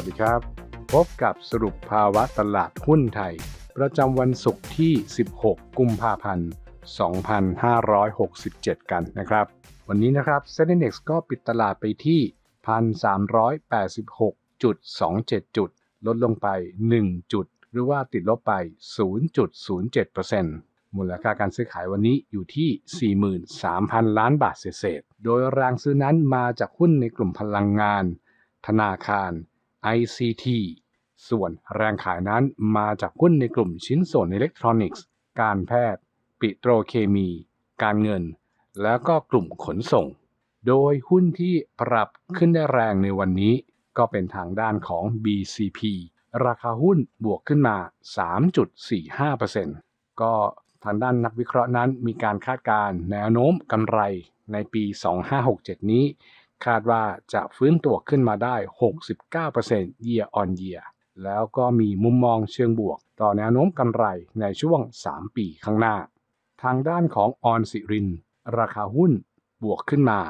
วัสดีครับ พบกับสรุปภาวะตลาดหุ้นไทย ประจำวันศุกร์ที่ 16 กุมภาพันธ์ 2567 กันนะครับ วันนี้นะครับ s e n d i x ก็ปิดตลาดไปที่ 1,386.27 จุด ลดลงไป 1 จุด หรือว่าติดลบไป 0.07%มูลค่าการซื้อขายวันนี้อยู่ที่ 43,000 ล้านบาทเศษ โดยแรงซื้อนั้นมาจากหุ้นในกลุ่มพลังงาน ธนาคาร ICT ส่วนแรงขายนั้นมาจากหุ้นในกลุ่มชิ้นส่วนอิเล็กทรอนิกส์ การแพทย์ ปิโตรเคมี การเงิน แล้วก็กลุ่มขนส่ง โดยหุ้นที่ปรับขึ้นได้แรงในวันนี้ ก็เป็นทางด้านของ BCP ราคาหุ้นบวกขึ้นมา 3.45%ก็ทางด้านนักวิเคราะห์นั้นมีการคาดการณ์แนวโน้มกำไรในปี 2567 นี้ คาดว่าจะฟื้นตัวขึ้นมาได้ 69% year on year แล้วก็มีมุมมองเชิงบวก ต่อแนวโน้มกำไรในช่วง 3 ปีข้างหน้า ทางด้านของออนสิริน ราคาหุ้นบวกขึ้นมา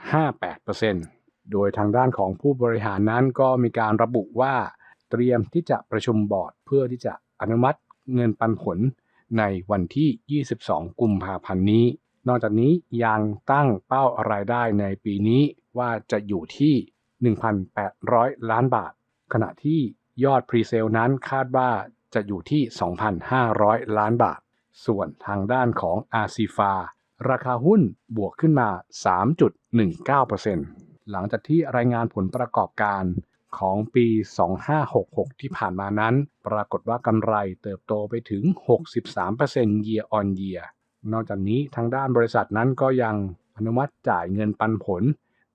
4.58%โดยทางด้านของผู้บริหารนั้นก็มีการระบุว่า เตรียมที่จะประชุมบอร์ดเพื่อที่จะอนุมัติเงินปันผลในวันที่ 22 กุมภาพันธ์นี้ นอกจากนี้ยังตั้งเป้ารายได้ในปีนี้ว่าจะอยู่ที่ 1,800 ล้านบาท ขณะที่ยอดพรีเซลนั้นคาดว่าจะอยู่ที่ 2,500 ล้านบาท ส่วนทางด้านของอาซีฟาราคาหุ้นบวกขึ้นมา 3.19%หลังจากที่รายงานผลประกอบการของปี 2566 ที่ผ่านมานั้น ปรากฏว่ากำไรเติบโตไปถึง 63% year on year นอกจากนี้ทางด้านบริษัทนั้นก็ยังอนุมัติจ่ายเงินปันผล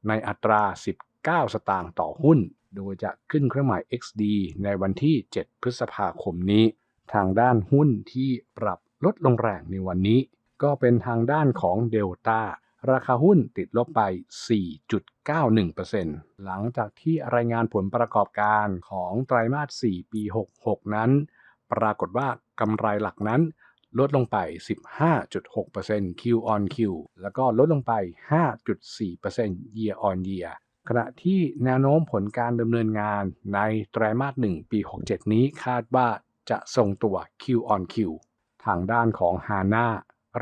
ในอัตรา 19 สตางค์ต่อหุ้น โดยจะขึ้นเครื่องหมาย XD ในวันที่ 7 พฤษภาคมนี้ ทางด้านหุ้นที่ปรับลดลงแรงในวันนี้ ก็เป็นทางด้านของเดลต้าราคาหุ้นติดลบไป 4.91%หลังจากที่รายงานผลประกอบการของไตรมาส 4 ปี 66 นั้น ปรากฏว่ากำไรหลักนั้น ลดลงไป 15.6% Q on Q แล้วก็ลดลงไป 5.4% Year on Year ขณะที่แนวโน้มผลการดำเนินงานในไตรมาส 1 ปี 67 นี้คาดว่าจะทรงตัว Q on Q ทางด้านของ HANA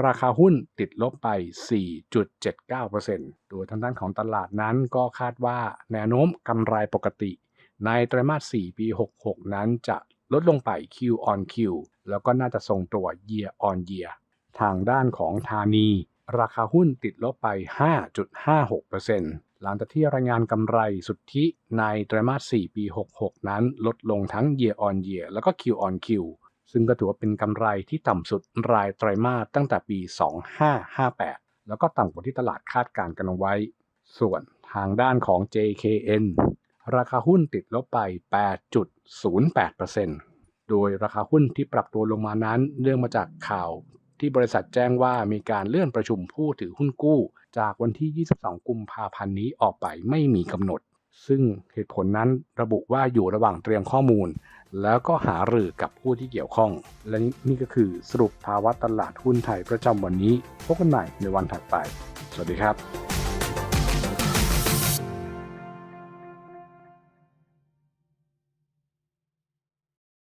ราคาหุ้นติดลบไป 4.79%โดยทางด้านของตลาดนั้นก็คาดว่าแนวโน้มกำไรปกติ ในไตรมาส 4 ปี 66 นั้นจะ ลดลงไป Q on Q แล้วก็น่าจะทรงตัว Year on Year ทางด้านของธานี ราคาหุ้นติดลบไป 5.56%หลังจากที่รายงานกำไรสุทธิในไตรมาส 4 ปี 66 นั้น ลดลงทั้ง Year on Year แล้วก็ Q on Q ซึ่งก็ถือว่าเป็นกำไรที่ต่ำสุดรายไตรมาสตั้งแต่ปี 2558 แล้วก็ต่ำกว่าที่ตลาดคาดการณ์กันเอาไว้ ส่วนทางด้านของ JKN ราคาหุ้นติดลบไป 8.08%โดยราคาหุ้นที่ปรับตัวลงมานั้น เนื่องมาจากข่าวที่บริษัทแจ้งว่ามีการเลื่อนประชุมผู้ถือหุ้นกู้ จากวันที่ 22 กุมภาพันธ์นี้ออกไปไม่มีกำหนด ซึ่งเหตุผลนั้นระบุว่าอยู่ระหว่างเตรียมข้อมูล แล้วก็หารือกับผู้ที่เกี่ยวข้อง และนี่ก็คือสรุปภาวะตลาดหุ้นไทยประจำวันนี้ พบกันใหม่ในวันถัดไป สวัสดีครับ